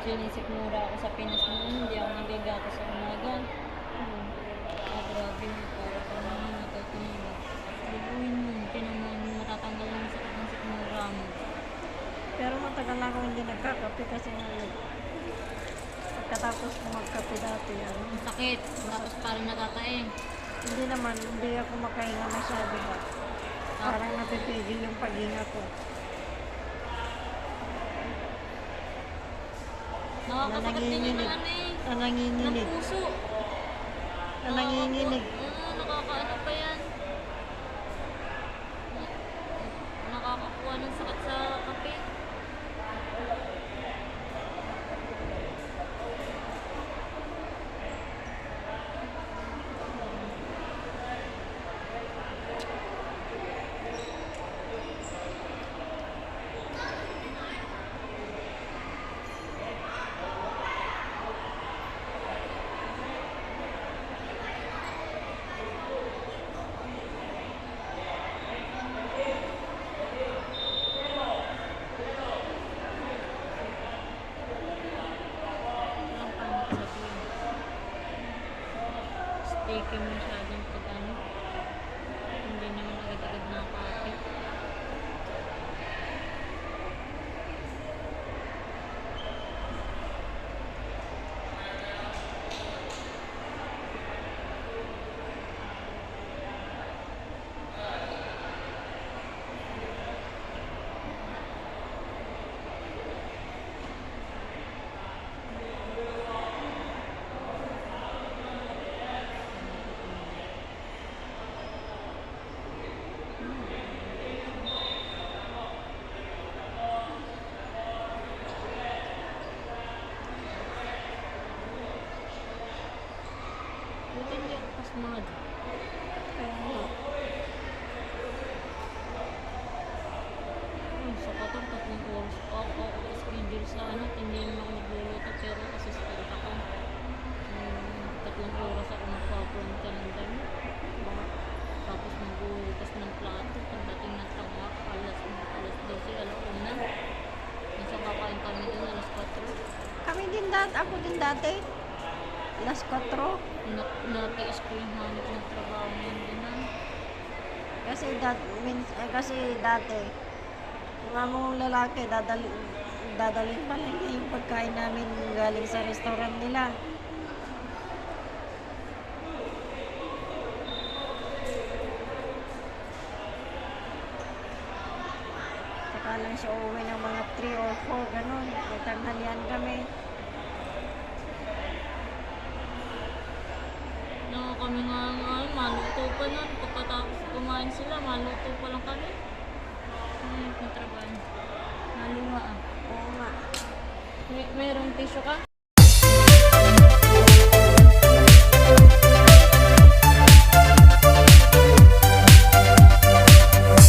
sinisikmura ako sa Pinas mo, hindi ako nagagato sa umaga. Hmm. Ah, grabe na, para pa naman matutunan. Lubuin mo, tinaman mo, matatanggal mo sa ng sikmura mo. Pero matagal na ako hindi nagkakape kasi ngayon. Pagkatapos ko magkape dati, ano? Sakit, tapos parang natatae. Hindi naman, hindi ako makahinga masyado ba? Parang ah. napipigil yung paghinga ko. Nakakasakit din yung ano eh. Na Ng puso. que é muito hindi ako pasmado. Kaya nga, Hmm, sa katong tatlong oras pa ako schedule sa ano, hindi naman ako nagluluto pero assistant ako. Hmm, tatlong oras ako nagpa-prone calendar. Baka tapos maghuhugas ng plato pagdating ng tangak, alas, alas 12, alauna. Minsan kakain kami doon alas 4. kami din dati, ako din dati. Alas 4. Na, natiis ko yung hanap ng trabaho ngayon din. Kasi dati, eh, kasi dati, mga mong lalaki, dadali, dadalhin pa lang yung pagkain namin galing sa restaurant nila. Saka lang siya uuwi ng mga 3 or 4, ganun. May tanghalian kami. No, kami nga nga, maluto pa nun. Pagkatapos kumain sila, maluto pa lang kami. Ay, kontrabaho. Naluwa ah. Oo nga. May, mayroong tissue ka?